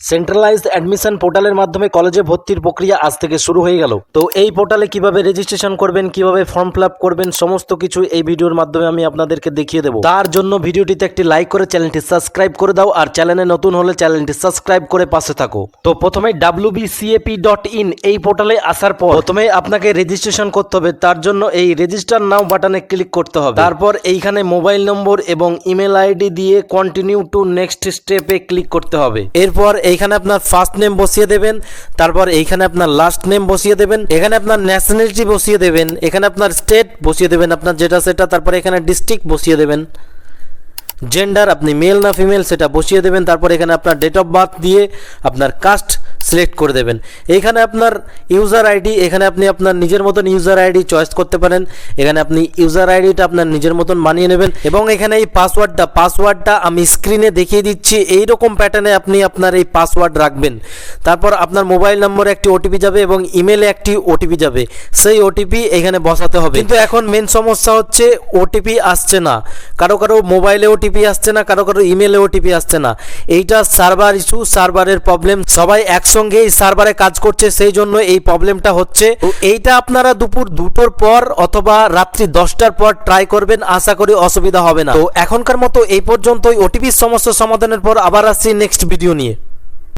Centralised admission পোর্টালের মাধ্যমে কলেজে ভর্তির প্রক্রিয়া আজ থেকে শুরু হয়ে গেল। তো এই পোর্টালে কীভাবে রেজিস্ট্রেশন করবেন, কীভাবে ফর্ম ফিল করবেন, সমস্ত কিছু এই ভিডিওর মাধ্যমে আমি আপনাদেরকে দেখিয়ে দেবো। তার জন্য ভিডিওটিতে একটি লাইক করে চ্যানেলটি সাবস্ক্রাইব করে দাও আর চ্যানেলে নতুন হলে চ্যানেলটি সাবস্ক্রাইব করে পাশে থাকো। তো প্রথমে ডাব্লিউবিসিএপি ডট ইন এই পোর্টালে আসার পর প্রথমে আপনাকে রেজিস্ট্রেশন করতে হবে। তার জন্য এই রেজিস্টার নাও বাটনে ক্লিক করতে হবে। তারপর এইখানে মোবাইল নম্বর এবং ইমেল আইডি দিয়ে কন্টিনিউ টু নেক্সট স্টেপে ক্লিক করতে হবে। এরপর এইখানে আপনার ফার্স্ট নেম বসিয়ে দেবেন, তারপর এইখানে আপনার লাস্ট নেম বসিয়ে দেবেন, এখানে আপনার ন্যাশনালিটি বসিয়ে দেবেন, এখানে আপনার স্টেট বসিয়ে দেবেন, আপনার যেটা সেটা, তারপর এখানে ডিস্ট্রিক্ট বসিয়ে দেবেন। জেন্ডার আপনি মেল না ফিমেল সেটা বসিয়ে দেবেন, তারপর এখানে আপনার ডেট অফ বার্থ দিয়ে আপনার কাস্ট সিলেক্ট করে দেবেন। এখানে আপনার ইউজার আইডি এখানে আপনি আপনার নিজের মতন ইউজার আইডি চয়েস করতে পারেন। এখানে আপনি ইউজার আইডিটা আপনার নিজের মতন বানিয়ে নেবেন এবং এখানে এই পাসওয়ার্ডটা পাসওয়ার্ডটা আমি স্ক্রিনে দেখিয়ে দিচ্ছি। এই রকম প্যাটার্নে আপনি আপনার এই পাসওয়ার্ড রাখবেন। তারপর আপনার মোবাইল নম্বরে একটি ওটিপি যাবে এবং ইমেলে একটি ওটিপি যাবে। সেই ওটিপি এখানে বসাতে হবে। কিন্তু এখন মেন সমস্যা হচ্ছে ওটিপি আসছে না। কারও কারও মোবাইলে ওটিপি আসছে না, কারও কারও ইমেলে ওটিপি আসছে না। এইটা সার্ভার ইস্যু সার্ভারের প্রবলেম সবাই একসঙ্গে এই সার্ভারে কাজ করছে, সেই জন্য এই প্রবলেমটা হচ্ছে। এইটা আপনারা দুপুর দুটোর পর অথবা রাত্রি দশটার পর ট্রাই করবেন, আশা করি অসুবিধা হবে না। তো এখনকার মতো এই পর্যন্তই। ওটিপির সমস্যা সমাধানের পর আবার আসছি নেক্সট ভিডিও নিয়ে।